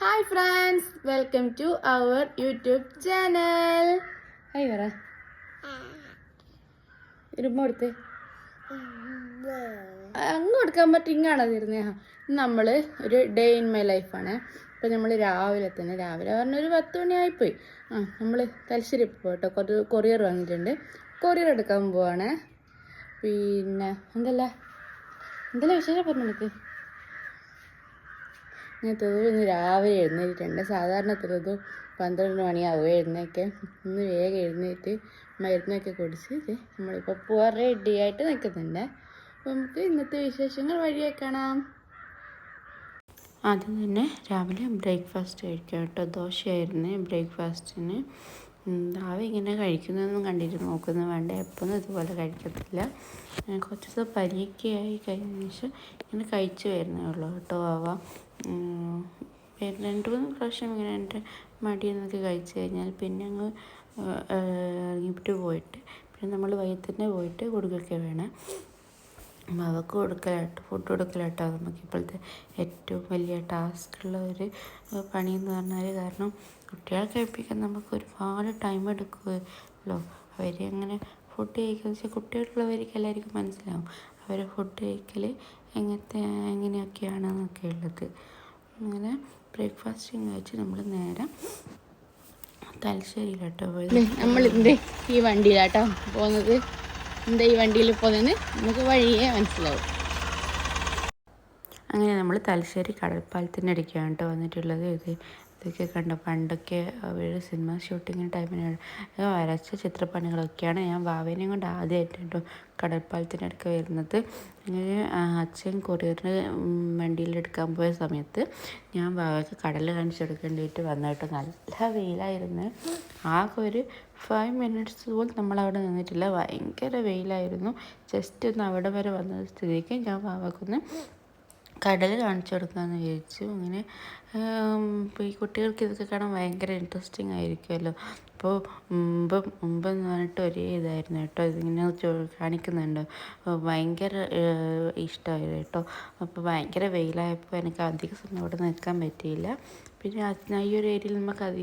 Hi friends welcome to our YouTube channel hi പറ ഇരുമ്പ കൊടുത്ത്. അങ്ങ് കൊടുക്കാൻ പറ്റും ഇങ്ങാണോ തരുന്നേ ഒരു ഡേ ഇൻ മൈ ലൈഫാണ് ഇപ്പം നമ്മൾ രാവിലെ തന്നെ രാവിലെ പറഞ്ഞ ഒരു പത്ത് മണിയായിപ്പോയി. ആ നമ്മൾ തലശ്ശേരി പോട്ടെ കുറച്ച് കൊറിയർ വാങ്ങിയിട്ടുണ്ട് കൊറിയർ എടുക്കാൻ പോവാണ്. പിന്നെ എന്തല്ല? എന്തല്ല വിശേഷം പറഞ്ഞു ഞാൻ തെറു ഇന്ന് രാവിലെ എഴുന്നേറ്റിട്ടുണ്ട് സാധാരണ തെറുതു പന്ത്രണ്ട് മണിയാവും. എഴുന്നേക്ക് ഇന്ന് വേഗം എഴുന്നേറ്റ് മരുന്നൊക്കെ കുടിച്ച് നമ്മളിപ്പോൾ പോവാൻ റെഡി ആയിട്ട് നിൽക്കുന്നുണ്ട്. അപ്പോൾ നമുക്ക് ഇന്നത്തെ വിശേഷങ്ങൾ വഴിയെ കാണാം. ആദ്യം തന്നെ രാവിലെ ബ്രേക്ക്ഫാസ്റ്റ് കഴിക്കാം കേട്ടോ. ദോശയായിരുന്നു ബ്രേക്ക്ഫാസ്റ്റിന് രാവിലെ ഇങ്ങനെ കഴിക്കുന്നതൊന്നും കണ്ടിട്ട് നോക്കുന്നു വേണ്ട. എപ്പോഴും ഇതുപോലെ കഴിക്കത്തില്ല. കുറച്ച് ദിവസം പനിയൊക്കെയായി കഴിഞ്ഞ ശേഷം ഇങ്ങനെ കഴിച്ചു വരുന്നേ ഉള്ളൂ കേട്ടോ അവ. രണ്ട് മൂന്ന് പ്രാവശ്യം ഇങ്ങനെ എന്റെ മടിയിൽ നിന്നൊക്കെ കഴിച്ചു കഴിഞ്ഞാൽ പിന്നെ അങ്ങ് ഇറങ്ങിയിട്ട് പോയിട്ട് പിന്നെ നമ്മൾ വൈകുന്നേരം പോയിട്ട് കൊടുക്കുകയൊക്കെ വേണം. അപ്പം അവർക്ക് കൊടുക്കലായിട്ട് ഫുഡ് കൊടുക്കലായിട്ടോ നമുക്ക് ഇപ്പോഴത്തെ ഏറ്റവും വലിയ ടാസ്ക്കുള്ള ഒരു പണി എന്ന് പറഞ്ഞാൽ കാരണം കുട്ടികളെ കഴിപ്പിക്കാൻ നമുക്ക് ഒരുപാട് ടൈം എടുക്കുമല്ലോ അവർ അങ്ങനെ ഫുഡ് കഴിക്കുക വെച്ചാൽ കുട്ടികളുള്ളവർക്ക് എല്ലാവർക്കും മനസ്സിലാവും. അവരെ ഫുഡ് കഴിക്കൽ എങ്ങനത്തെ എങ്ങനെയൊക്കെയാണെന്നൊക്കെ ഉള്ളത്. അങ്ങനെ ബ്രേക്ക്ഫാസ്റ്റും കഴിച്ച് നമ്മൾ നേരെ തലശ്ശേരിയിലോട്ടോ പോയി നമ്മളിതിന്റെ ഈ വണ്ടിയിലാട്ടോ പോകുന്നത് എന്താ ഈ വണ്ടിയിൽ പോകുന്നതെന്ന് നമുക്ക് വഴിയേ മനസ്സിലാവും. അങ്ങനെ നമ്മൾ തലശ്ശേരി കടൽപ്പാലത്തിന്റെ അടിക്കാണ് കേട്ടോ വന്നിട്ടുള്ളത്. ഇത് ഇതൊക്കെ കണ്ട? പണ്ടൊക്കെ അവർ സിനിമ ഷൂട്ടിങ്ങിന് ടൈമിന് വരച്ച ചിത്രപ്പണികളൊക്കെയാണ് ഞാൻ വാവേനെയും കൊണ്ട് ആദ്യമായിട്ട് കേട്ടോ കടൽപ്പാലത്തിന്റെ അടുക്ക വരുന്നത്. അങ്ങനെ അച്ഛൻ കൊറിയറിന് വണ്ടിയിലെടുക്കാൻ പോയ സമയത്ത് ഞാൻ വാവയ്ക്ക് കടൽ കാണിച്ചു കൊടുക്കേണ്ടിയിട്ട് വന്നിട്ട് നല്ല വെയിലായിരുന്നു. ആകെ ഒരു ഫൈവ് മിനിറ്റ്സ് പോലും നമ്മൾ അവിടെ നിന്നിട്ടില്ല. ഭയങ്കര വെയിലായിരുന്നു. ജസ്റ്റ് ഒന്ന് അവിടെ വരെ വന്ന സ്ഥിതിക്ക് ഞാൻ വാവക്കൊന്ന് കടൽ കാണിച്ചു കൊടുക്കാമെന്ന് വിചാരിച്ചു. അങ്ങനെ ഈ കുട്ടികൾക്ക് ഇതൊക്കെ കാണാൻ ഭയങ്കര ഇൻട്രസ്റ്റിംഗ് ആയിരിക്കുമല്ലോ. അപ്പോൾ മുമ്പ് മുമ്പ് എന്ന് പറഞ്ഞിട്ട് ഒരേ ഇതായിരുന്നു കേട്ടോ. ഇതിങ്ങനെ കാണിക്കുന്നുണ്ട്. ഭയങ്കര ഇഷ്ടമായിരുന്നു കേട്ടോ. അപ്പോൾ ഭയങ്കര വെയിലായപ്പോൾ എനിക്ക് അധികം സമയം അവിടെ നിൽക്കാൻ പറ്റിയില്ല. പിന്നെ അച്ഛൻ ഈ ഒരു ഏരിയയിൽ നമുക്ക് അതി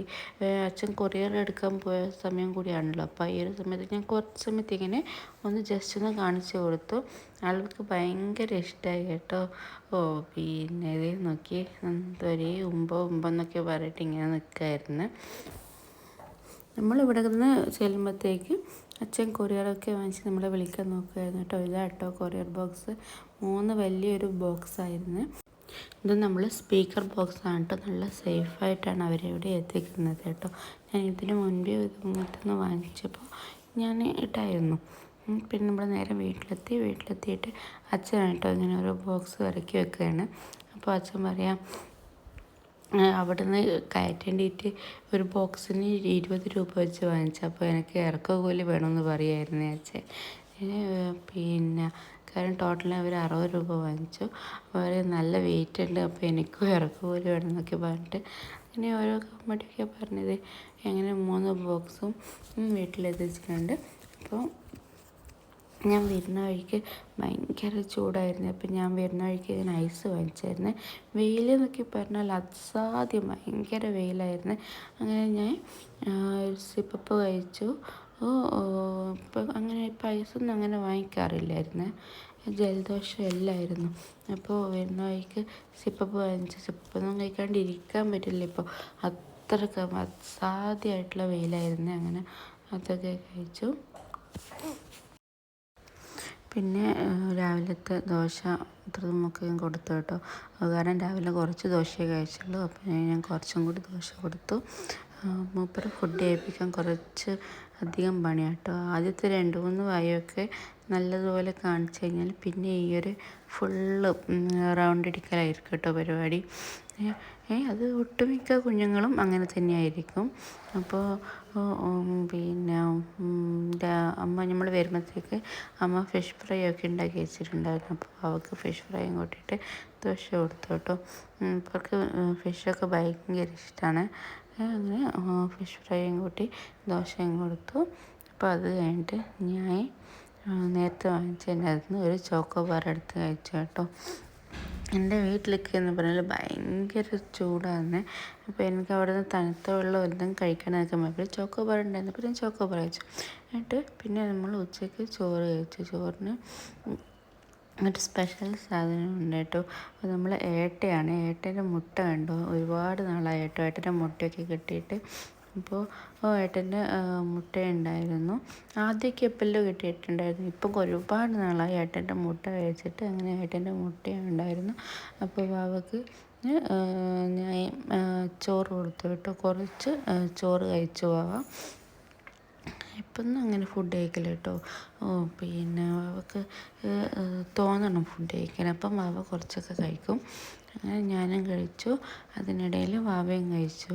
അച്ഛൻ കൊറിയർ എടുക്കാൻ പോയ സമയം കൂടിയാണല്ലോ. അപ്പോൾ ഈ ഒരു സമയത്ത് ഞാൻ കുറച്ച് സമയത്ത് ഇങ്ങനെ ഒന്ന് ജസ്റ്റ് ഒന്ന് കാണിച്ചു കൊടുത്തു. ആൾക്ക് ഭയങ്കര ഇഷ്ടമായി കേട്ടോ. ഓ പിന്നെ ഇത് നോക്കി. ഒരേ ഉമ്പോ എന്നൊക്കെ പറഞ്ഞിട്ട് ഇങ്ങനെ നിൽക്കായിരുന്നു നമ്മളിവിടെ നിന്ന് ചെല്ലുമ്പോഴത്തേക്ക് അച്ഛൻ കൊറിയറൊക്കെ വാങ്ങിച്ച് നമ്മളെ വിളിക്കാൻ നോക്കുമായിരുന്നു കേട്ടോ. ഇതാ കേട്ടോ കൊറിയർ ബോക്സ് മൂന്ന് വലിയൊരു ബോക്സ് ആയിരുന്നു. ഇത് നമ്മൾ സ്പീക്കർ ബോക്സ് ആണ് കേട്ടോ നല്ല സേഫായിട്ടാണ് അവരിവിടെ എത്തിക്കുന്നത് കേട്ടോ. ഞാൻ ഇതിന് മുൻപേ ഇങ്ങനത്തെ വാങ്ങിച്ചപ്പോൾ ഞാൻ ഇട്ടായിരുന്നു. പിന്നെ നമ്മൾ നേരെ വീട്ടിലെത്തി. വീട്ടിലെത്തിയിട്ട് അച്ഛനാണ് കേട്ടോ ഇങ്ങനെ ഒരു ബോക്സ് ഇറക്കി വെക്കുകയാണ് അപ്പോൾ അച്ഛൻ പറയാം അവിടുന്ന് കയറ്റേണ്ടിയിട്ട് ഒരു ബോക്സിന് ഇരുപത് രൂപ വെച്ച് വാങ്ങിച്ചു അപ്പോൾ എനിക്ക് ഇറക്കകൂലി വേണമെന്ന് പറയായിരുന്നു അച്ഛൻ. പിന്നെ കാരണം ടോട്ടലി അവർ അറുപത് രൂപ വാങ്ങിച്ചു. അവർ നല്ല വെയിറ്റ് ഉണ്ട്. അപ്പോൾ എനിക്കും ഇറക്കകൂലി വേണമെന്നൊക്കെ പറഞ്ഞിട്ട് അങ്ങനെ ഓരോ കമ്മടിയൊക്കെ പറഞ്ഞത്. അങ്ങനെ മൂന്ന് ബോക്സും വീട്ടിലെത്തിച്ചിട്ടുണ്ട് അപ്പോൾ ഞാൻ വരുന്ന വഴിക്ക് ഭയങ്കര ചൂടായിരുന്നു. അപ്പം ഞാൻ വരുന്ന വഴിക്ക് ഞാൻ ഐസ് വാങ്ങിച്ചായിരുന്നു. വെയിൽ എന്നൊക്കെ പറഞ്ഞാൽ അസാധ്യം. ഭയങ്കര വെയിലായിരുന്നു. അങ്ങനെ ഞാൻ സിപ്പപ്പ് കഴിച്ചു. ഓ ഇപ്പോൾ ഇപ്പം അങ്ങനെ ഐസൊന്നും അങ്ങനെ വാങ്ങിക്കാറില്ലായിരുന്നു. ജലദോഷം എല്ലായിരുന്നു. അപ്പോൾ വരുന്ന വഴിക്ക് സിപ്പപ്പ് വാങ്ങിച്ചു സിപ്പപ്പൊന്നും കഴിക്കാണ്ട് ഇരിക്കാൻ പറ്റില്ല ഇപ്പോൾ അത്രയ്ക്ക് അസാധ്യമായിട്ടുള്ള വെയിലായിരുന്നു അങ്ങനെ അതൊക്കെ കഴിച്ചു. പിന്നെ രാവിലത്തെ ദോശ നമുക്ക് കൊടുത്തു കേട്ടോ. കാരണം രാവിലെ കുറച്ച് ദോശയെ കഴിച്ചുള്ളൂ. അപ്പോൾ ഞാൻ കുറച്ചും കൂടി ദോശ കൊടുത്തു. മൂപ്പർ ഫുഡ് ഏൽപ്പിക്കാൻ കുറച്ച് അധികം പണിയാണ് കേട്ടോ ആദ്യത്തെ രണ്ട് മൂന്ന് വായൊക്കെ നല്ലതുപോലെ കാണിച്ചു കഴിഞ്ഞാൽ പിന്നെ ഈ ഒരു ഫുള്ള് റൗണ്ട് അടിക്കലായിരിക്കും കേട്ടോ പരിപാടി. അത് ഒട്ടുമിക്ക കുഞ്ഞുങ്ങളും അങ്ങനെ തന്നെയായിരിക്കും. അപ്പോൾ പിന്നെ അമ്മ നമ്മൾ വരുമ്പോഴത്തേക്ക് അമ്മ ഫിഷ് ഫ്രൈ ഒക്കെ ഉണ്ടാക്കി വെച്ചിട്ടുണ്ടായിരുന്നു. അപ്പോൾ അവൾക്ക് ഫിഷ് ഫ്രൈയും കൂട്ടിയിട്ട് ദോശ കൊടുത്തു കേട്ടോ. അവർക്ക് ഫിഷൊക്കെ ഭയങ്കര ഇഷ്ടമാണ് അങ്ങനെ ഫിഷ് ഫ്രൈയും കൂട്ടി ദോശയും കൊടുത്തു അപ്പോൾ അത് കഴിഞ്ഞിട്ട് ഞാൻ നേരത്തെ വാങ്ങിച്ചതിനകത്ത് നിന്ന് ഒരു ചോക്കോ ബാർ എടുത്ത് കഴിച്ചു കേട്ടോ. എന്റെ വീട്ടിലൊക്കെ എന്ന് പറഞ്ഞാൽ ഭയങ്കര ചൂടാണ് അപ്പോൾ എനിക്ക് അവിടെ നിന്ന് തണുത്ത വെള്ളം എല്ലാം കഴിക്കണമൊക്കെ അപ്പോൾ ചോക്കോ ബാർ ഉണ്ടായിരുന്നു. പിന്നെ ചോക്കോ ബാർ കഴിച്ചു. എന്നിട്ട് പിന്നെ നമ്മൾ ഉച്ചയ്ക്ക് ചോറ് കഴിച്ചു. ചോറിന് ഒരു സ്പെഷ്യൽ സാധനം ഉണ്ട് കേട്ടോ. അത് നമ്മൾ ഏട്ടയാണ്. ഏട്ടന്റെ മുട്ട കണ്ടു. ഒരുപാട് നാളായി കേട്ടോ ഏട്ടന്റെ മുട്ടയൊക്കെ കിട്ടിയിട്ട്. അപ്പോൾ ഏട്ടന്റെ മുട്ട ഉണ്ടായിരുന്നു ആദ്യമൊക്കെ എപ്പോഴും കിട്ടിയിട്ടുണ്ടായിരുന്നു? ഇപ്പം ഒരുപാട് നാളായി ഏട്ടന്റെ മുട്ട കഴിച്ചിട്ട് അങ്ങനെ ഏട്ടന്റെ മുട്ട ഉണ്ടായിരുന്നു. അപ്പോൾ വാവക്ക് ഞാൻ ചോറ് കൊടുത്തു കേട്ടോ. കുറച്ച് ചോറ് കഴിച്ചു വാവ ഇപ്പം അങ്ങനെ ഫുഡ് കഴിക്കില്ല കേട്ടോ ഓ പിന്നെ അവൾക്ക് തോന്നണം ഫുഡ് കഴിക്കാൻ. അപ്പം വാവ കുറച്ചൊക്കെ കഴിക്കും. അങ്ങനെ ഞാനും കഴിച്ചു. അതിനിടയിൽ വാവയും കഴിച്ചു.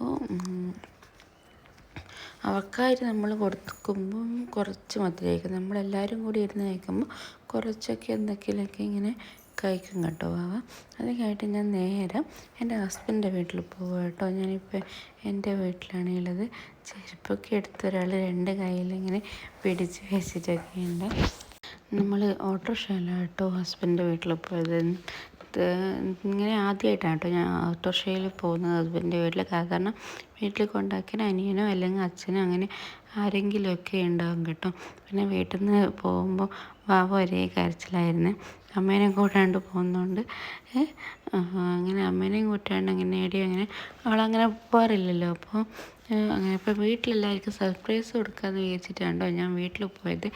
ഓ അവൾക്കായിട്ട് നമ്മൾ കൊടുക്കുമ്പം കുറച്ച് മതി കഴിക്കും. നമ്മളെല്ലാവരും കൂടി ഇരുന്ന് കഴിക്കുമ്പോൾ കുറച്ചൊക്കെ എന്തെങ്കിലുമൊക്കെ ഇങ്ങനെ കഴിക്കും കേട്ടോ വാവ കഴിഞ്ഞിട്ട് ഞാൻ നേരെ എന്റെ ഹസ്ബൻഡിന്റെ വീട്ടിൽ പോകും കേട്ടോ. ഞാനിപ്പോൾ എന്റെ വീട്ടിലാണുള്ളത്. ചെരുപ്പൊക്കെ എടുത്ത് ഒരാൾ രണ്ട് കയ്യിലിങ്ങനെ പിടിച്ച് വെച്ചിട്ടൊക്കെ ഉണ്ട് നമ്മൾ ഓട്ടോറിക്ഷയിലാണ് കേട്ടോ ഹസ്ബൻഡിന്റെ വീട്ടിൽ പോയത്. ഇങ്ങനെ ആദ്യമായിട്ടാണ് കേട്ടോ ഞാൻ ഓട്ടോറിക്ഷയിൽ പോകുന്നത് ഹസ്ബൻഡിന്റെ വീട്ടിൽ കാരണം വീട്ടിൽ കൊണ്ടാക്കിയ അനിയനോ അല്ലെങ്കിൽ അച്ഛനോ അങ്ങനെ ആരെങ്കിലുമൊക്കെ ഉണ്ടാകും കേട്ടോ. പിന്നെ വീട്ടിൽ നിന്ന് പോകുമ്പോൾ വാവ ഒരേ കരച്ചിലായിരുന്നു. അമ്മേനെ കൂട്ടാണ്ട് പോകുന്നതുകൊണ്ട് അങ്ങനെ അമ്മേനെയും കൂട്ടാണ്ട് അങ്ങനെ എവിടെയും അങ്ങനെ അവളങ്ങനെ പോകാറില്ലല്ലോ. അപ്പോൾ അങ്ങനെ ഇപ്പോൾ വീട്ടിലെല്ലാവർക്കും സർപ്രൈസ് കൊടുക്കാമെന്ന് വിചാരിച്ചിട്ടാണ്ടോ ഞാൻ വീട്ടിൽ പോയത്.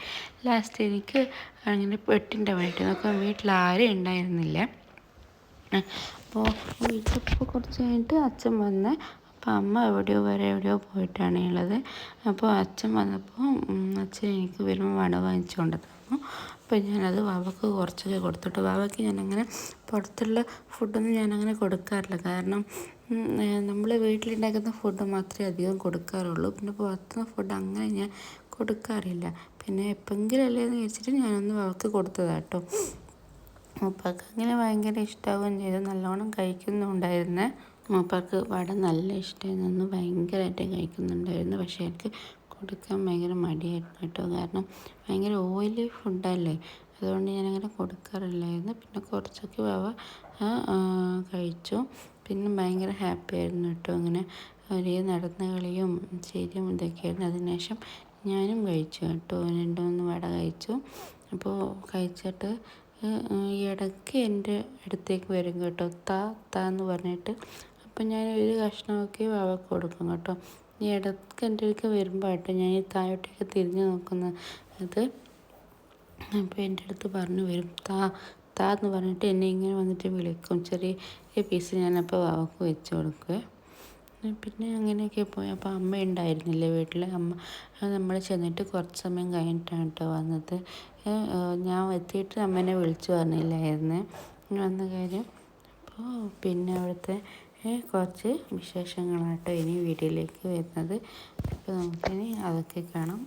ലാസ്റ്റ് എനിക്ക് അങ്ങനെ പെട്ടിന്റെ വീട്ടിൽ നോക്കാൻ വീട്ടിൽ ആരും ഉണ്ടായിരുന്നില്ല. അപ്പോൾ വീട്ടിലിപ്പോൾ കുറച്ച് കഴിഞ്ഞിട്ട് അച്ഛൻ വന്ന് അപ്പോൾ അമ്മ എവിടെയോ വരെ എവിടെയോ പോയിട്ടാണ് ഉള്ളത്. അപ്പോൾ അച്ഛൻ വന്നപ്പോൾ അച്ഛൻ എനിക്ക് വരുമ്പോൾ വട വാങ്ങിച്ചു കൊണ്ട് തന്നു അപ്പോൾ ഞാനത് വാവക്ക് കുറച്ചൊക്കെ കൊടുത്തിട്ട്. വാവയ്ക്ക് ഞാനങ്ങനെ പുറത്തുള്ള ഫുഡൊന്നും ഞാനങ്ങനെ കൊടുക്കാറില്ല. കാരണം നമ്മൾ വീട്ടിലുണ്ടാക്കുന്ന ഫുഡ് മാത്രമേ അധികം കൊടുക്കാറുള്ളൂ. പിന്നെ പുറത്തുനിന്ന് ഫുഡ് അങ്ങനെ ഞാൻ കൊടുക്കാറില്ല. പിന്നെ എപ്പോഴെങ്കിലും അല്ലേന്ന് വെച്ചിട്ട് ഞാനൊന്ന് വാവക്ക് കൊടുത്തതാണ് കേട്ടോ മൂപ്പാക്ക് അങ്ങനെ ഭയങ്കര ഇഷ്ടമാവുകയും ചെയ്തു. നല്ലോണം കഴിക്കുന്നുണ്ടായിരുന്നേ. മൂപ്പർക്ക് വട നല്ല ഇഷ്ടമായിരുന്നു അന്ന് ഭയങ്കരമായിട്ട് കഴിക്കുന്നുണ്ടായിരുന്നു. പക്ഷേ എനിക്ക് കൊടുക്കാൻ ഭയങ്കര മടിയായിരുന്നു കേട്ടോ. കാരണം ഭയങ്കര ഓയിലി ഫുഡല്ലേ. അതുകൊണ്ട് ഞാനങ്ങനെ കൊടുക്കാറില്ലായിരുന്നു. പിന്നെ കുറച്ചൊക്കെ വവ കഴിച്ചു. പിന്നെ ഭയങ്കര ഹാപ്പി ആയിരുന്നു കേട്ടോ. അങ്ങനെ ഒരേ നടന്ന കളിയും ശരിയും ഇതൊക്കെയായിരുന്നു. അതിനുശേഷം ഞാനും കഴിച്ചു കേട്ടോ. രണ്ടു മൂന്ന് വട കഴിച്ചു. അപ്പോൾ കഴിച്ചിട്ട് ഇടയ്ക്ക് എന്റെ അടുത്തേക്ക് വരും കേട്ടോ. താ താ എന്ന് പറഞ്ഞിട്ട്. അപ്പം ഞാൻ ഒരു കഷ്ണമൊക്കെ വാവക്ക് കൊടുക്കും കേട്ടോ. ഈ ഇടയ്ക്ക് എന്റെ അടുക്ക് കേട്ടോ ഞാൻ ഈ താഴോട്ടേക്ക് തിരിഞ്ഞ് നോക്കുന്ന അത് അപ്പോൾ എന്റെ അടുത്ത് പറഞ്ഞു വരും താ താ എന്ന് പറഞ്ഞിട്ട് എന്നെ ഇങ്ങനെ വന്നിട്ട് വിളിക്കും. ചെറിയ പീസ് ഞാനപ്പോൾ വാവക്ക് വെച്ച് കൊടുക്കുക പിന്നെ അങ്ങനെയൊക്കെ പോയി. അപ്പോൾ അമ്മ ഉണ്ടായിരുന്നില്ല വീട്ടിൽ അമ്മ നമ്മൾ ചെന്നിട്ട് കുറച്ച് സമയം കഴിഞ്ഞിട്ടാണ് കേട്ടോ വന്നത്. ഞാൻ എത്തിയിട്ട് അമ്മേനെ വിളിച്ചു പറഞ്ഞില്ലായിരുന്നേ. വന്ന കാര്യം. അപ്പോൾ പിന്നെ അവിടുത്തെ കുറച്ച് വിശേഷങ്ങളാട്ടോ ഇനി വീഡിയോയിലേക്ക് വരുന്നത്. അപ്പോൾ നമുക്കിനി അതൊക്കെ കാണാം.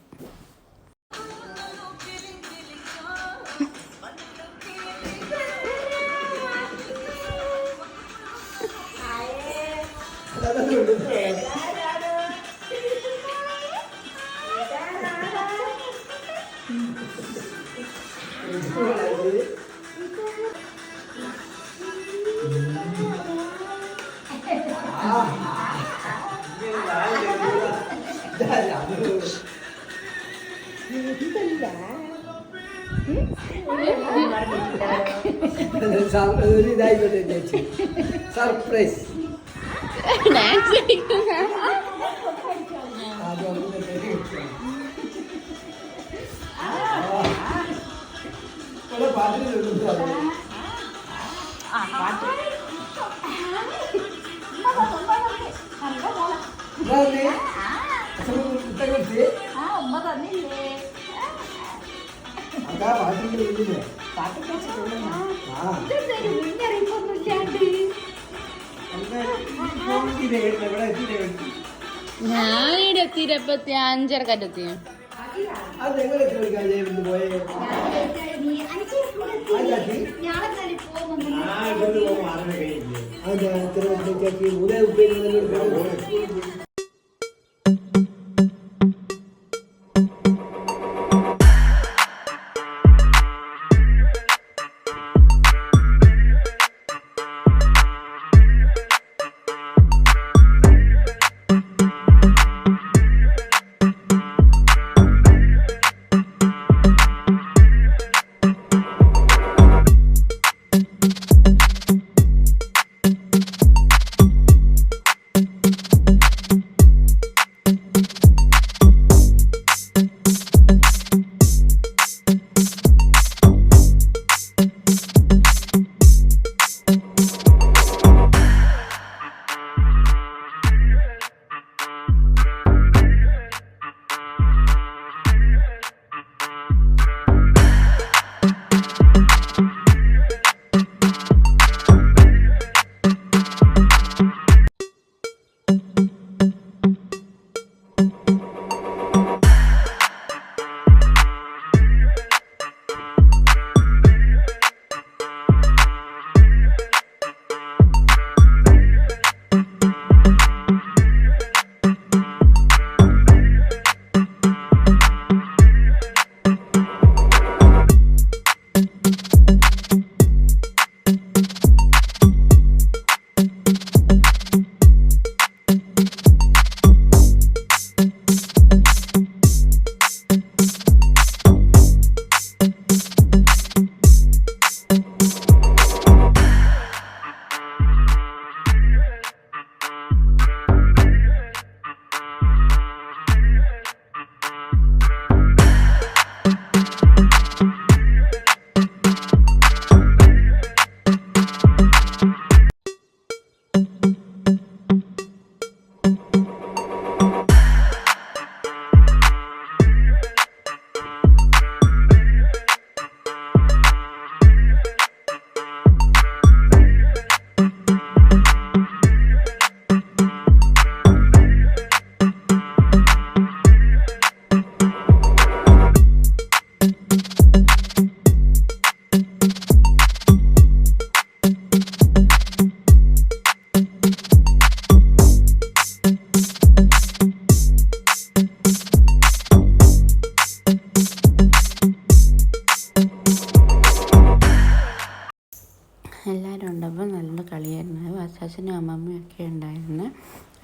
ഒരു ഇതായിക്കോട്ടെ സർപ്രൈസ് ആദ്യം ഞാനിവിടെ എത്തിയിരപ്പത്തി അഞ്ചരക്കറ്റെത്തി അത് എങ്ങനെ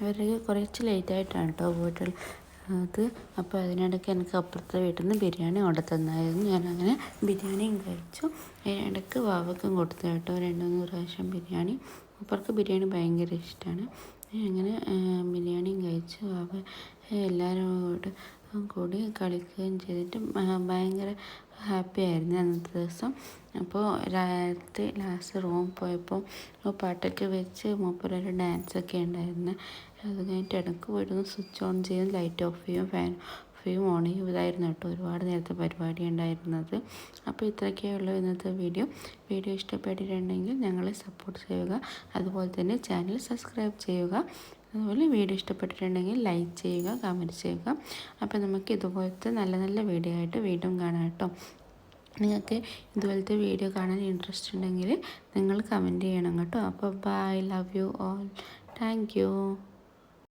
അവർക്ക് കുറച്ച് ലേറ്റായിട്ടാണ് കേട്ടോ പോയിട്ടുള്ളത്. അത് അപ്പോൾ അതിനിടയ്ക്ക് എനിക്ക് അപ്പുറത്തെ വീട്ടിൽ നിന്ന് ബിരിയാണി ഓർഡർ തന്നായിരുന്നു. ഞാനങ്ങനെ ബിരിയാണിയും കഴിച്ചു. അതിനിടയ്ക്ക് വാവക്കും കൊടുത്തു കേട്ടോ. രണ്ട് മൂന്ന് പ്രാവശ്യം ബിരിയാണി. അപ്പുറക്ക് ബിരിയാണി ഭയങ്കര ഇഷ്ടമാണ്. അങ്ങനെ ബിരിയാണിയും കഴിച്ചു വാവ എല്ലാവരും കൂടെ കൂടി കളിക്കുകയും ചെയ്തിട്ട് ഭയങ്കര ഹാപ്പി ആയിരുന്നു അന്നത്തെ ദിവസം. അപ്പോൾ രാത്രി ലാസ്റ്റ് റൂം പോയപ്പോൾ പാട്ടൊക്കെ വെച്ച് മൂപ്പരൊരു ഡാൻസൊക്കെ ഉണ്ടായിരുന്നു. അത് കഴിഞ്ഞിട്ട് ഇടയ്ക്ക് പോയിരുന്നു. സ്വിച്ച് ഓൺ ചെയ്യും ലൈറ്റ് ഓഫ് ചെയ്യും ഫാൻ ഓഫ് ചെയ്യും ഓൺ ചെയ്യും ഇതായിരുന്നു കേട്ടോ ഒരുപാട് നേരത്തെ പരിപാടി ഉണ്ടായിരുന്നത്. അപ്പോൾ ഇത്രയൊക്കെ ഉള്ളൂ ഇന്നത്തെ വീഡിയോ വീഡിയോ ഇഷ്ടപ്പെട്ടിട്ടുണ്ടെങ്കിൽ ഞങ്ങളെ സപ്പോർട്ട് ചെയ്യുക. അതുപോലെ തന്നെ ചാനൽ സബ്സ്ക്രൈബ് ചെയ്യുക. അതുപോലെ വീഡിയോ ഇഷ്ടപ്പെട്ടിട്ടുണ്ടെങ്കിൽ ലൈക്ക് ചെയ്യുക കമന്റ് ചെയ്യുക. അപ്പോൾ നമുക്ക് ഇതുപോലത്തെ നല്ല നല്ല വീഡിയോ ആയിട്ട് വീണ്ടും കാണാം കേട്ടോ. നിങ്ങൾക്ക് ഇതുപോലത്തെ വീഡിയോ കാണാൻ ഇൻട്രസ്റ്റ് ഉണ്ടെങ്കിൽ നിങ്ങൾ കമന്റ് ചെയ്യണം കേട്ടോ. അപ്പോൾ bye love you all thank you